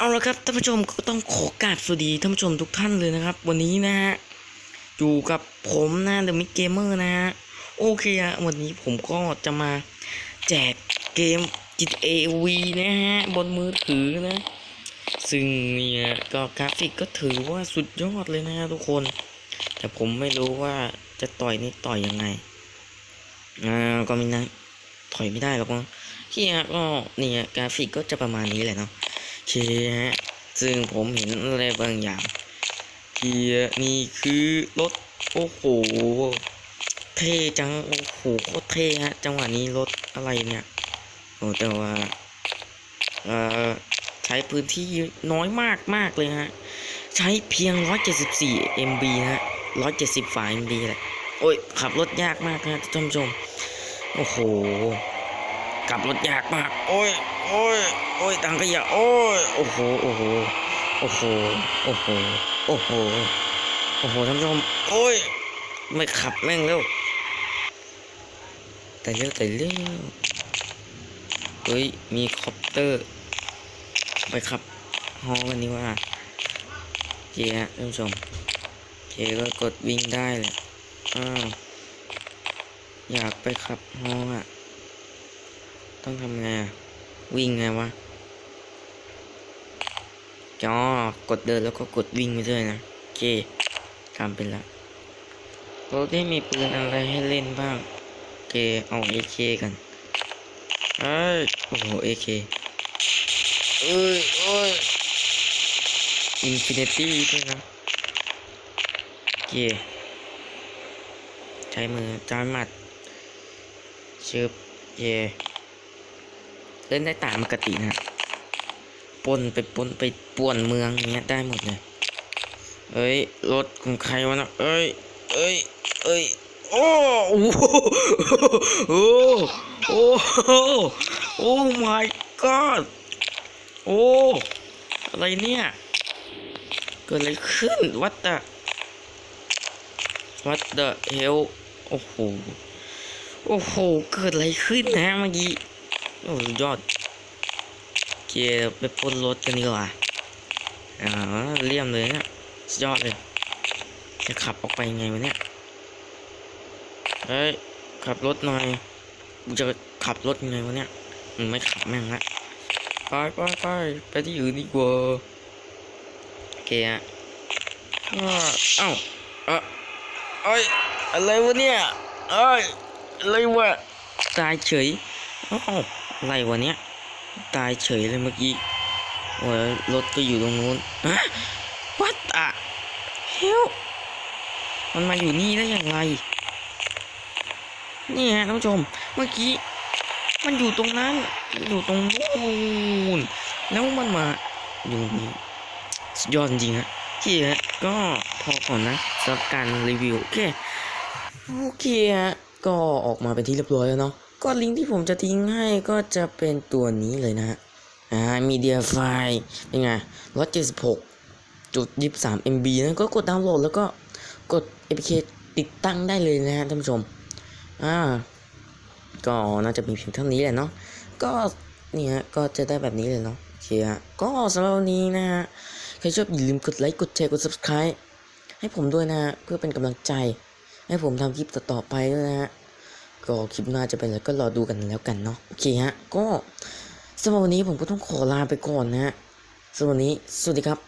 เอาละครับท่านผู้ชมก็ต้องขอกราบสวัสดีท่านผู้ชมทุกท่านเลยนะครับ วันนี้นะฮะอยู่กับผมนะเดอะมิกเกมเมอร์นะฮะโอเคอะวันนี้ผมก็จะมาแจกเกม GTA V นะฮะบนมือถือนะ ซึ่งเนี่ยก็กราฟิกก็ถือว่าสุดยอดเลยนะฮะทุกคน แต่ผมไม่รู้ว่าจะต่อยนี่ต่อยยังไงอ่าก็ไม่นะถอยไม่ได้หรอกมั้งเฮียก็เนี่ยกราฟิกก็จะประมาณนี้แหละเนาะ เคฮะ ซึ่งผมเห็นอะไรบางอย่างเฮียนี่คือรถ โอ้โห เท่จัง โอ้โห โคตรเท่ฮะ จังหวะนี้รถอะไรเนี่ย โอ้แต่ว่า เอ่อ ใช้พื้นที่น้อยมากมากเลยฮะ ใช้เพียง 174 MB ฮะ 170ฝ่า MB แหละโอ้ย ขับรถยากมากนะท่านผู้ชม โอ้โห ขับรถยากมาก โอ้ย โอ้ย โอ้ยตังขยะ โอ้ย โอ้โห โอ้โห โอ้โห โอ้โห โอ้โห โอ้โห ท่านผู้ชม โอ้ย ไม่ขับแม่งเร็วแต่เร็วแต่เร็วเฮ้ย มีคอปเตอร์ ไปขับฮอกันนี้ว่าเจีฮะท่านผู้ชมเจ๊ก็กดวิ่งได้เลยอ้าวอยากไปขับฮออะ ต้องทำไงอะ วิ่งไงวะจอกดเดินแล้วก็กดวิ่งไปด้วยนะโอเคทำเป็นละรถที่มีปืนอะไรให้เล่นบ้างโอเคเอาเอเคกันเอ้ยโอ้โหเอเคเอ้ยเอ้ยอินฟินิตี้ด้วยนะโอเคใช้มือจานหมัดชึบเย เล่นได้ตามปกตินะปนไปปนไปป่วนเมืองอย่างเงี้ยได้หมดเลยเอ้ยรถของใครวะนะเอ้ยเอ้ยเอ้ยโอ้โอ้โหโอ้โอ้โอ้ my god โอ้อะไรเนี่ยเกิดอะไรขึ้น what the what the hell โอ้โหโอ้โหเกิดอะไรขึ้นนะเมื่อกี้ โอ้สุดยอดเกียร์ไปปล้นรถกันดีกว่าอ่าเลี่ยมเลยเนี่ยสุดยอดเลย จะขับออกไปยังไงวะเนี่ยเฮ้ยขับรถหน่อยกูจะขับรถยังไงวะเนี่ยไม่ขับแม่งละไปไปไปไปที่อื่นดีกว่าโอเคฮะก็เอ้าเอ้าเอ้ยอะไรวะเนี่ยเอ้ยอะไรวะตายเฉยอ้าว อะไรวะเนี้ยตายเฉยเลยเมื่อกี้โอ้ยรถก็อยู่ตรงนู้นฮะวัดอะเฮลมันมาอยู่นี่ได้อย่างไร นี่ฮะท่านผู้ชม เมื่อกี้ มันอยู่ตรงนั้น อยู่ตรงนู้นแล้วมันมาอยู่นี่สุดยอดจริงฮะที่ฮะก็พอก่อนนะสำหรับการรีวิว โอเค โอเคฮะ ก็ออกมาเป็นที่เรียบร้อยแล้วเนาะ ก็ลิงก์ที่ผมจะทิ้งให้ก็จะเป็นตัวนี้เลยนะฮะอ่ามีเดียไฟล์เป็นไงร้อยเจ็ดสิบหกจุดยี่สาม MB นะก็กดดาวน์โหลดแล้วก็กด APK ติดตั้งได้เลยนะฮะท่านผู้ชมอ่าก็น่าจะมีเพียงเท่านี้แหละเนาะก็นี่ฮะก็จะได้แบบนี้เลยเนาะโอเคฮะก็สำหรับวันนี้นะฮะใครชอบอย่าลืมกดไลค์กดแชร์กด subscribe ให้ผมด้วยนะฮะเพื่อเป็นกำลังใจ ให้ผมทำคลิปต่อๆไปด้วยนะฮะ ก็คลิปหน้าจะเป็นอะไรก็รอดูกันแล้วกันเนาะโอเคฮะก็สำหรับวันนี้ผมก็ต้องขอลาไปก่อนนะฮะสำหรับวันนี้สวัสดีครับ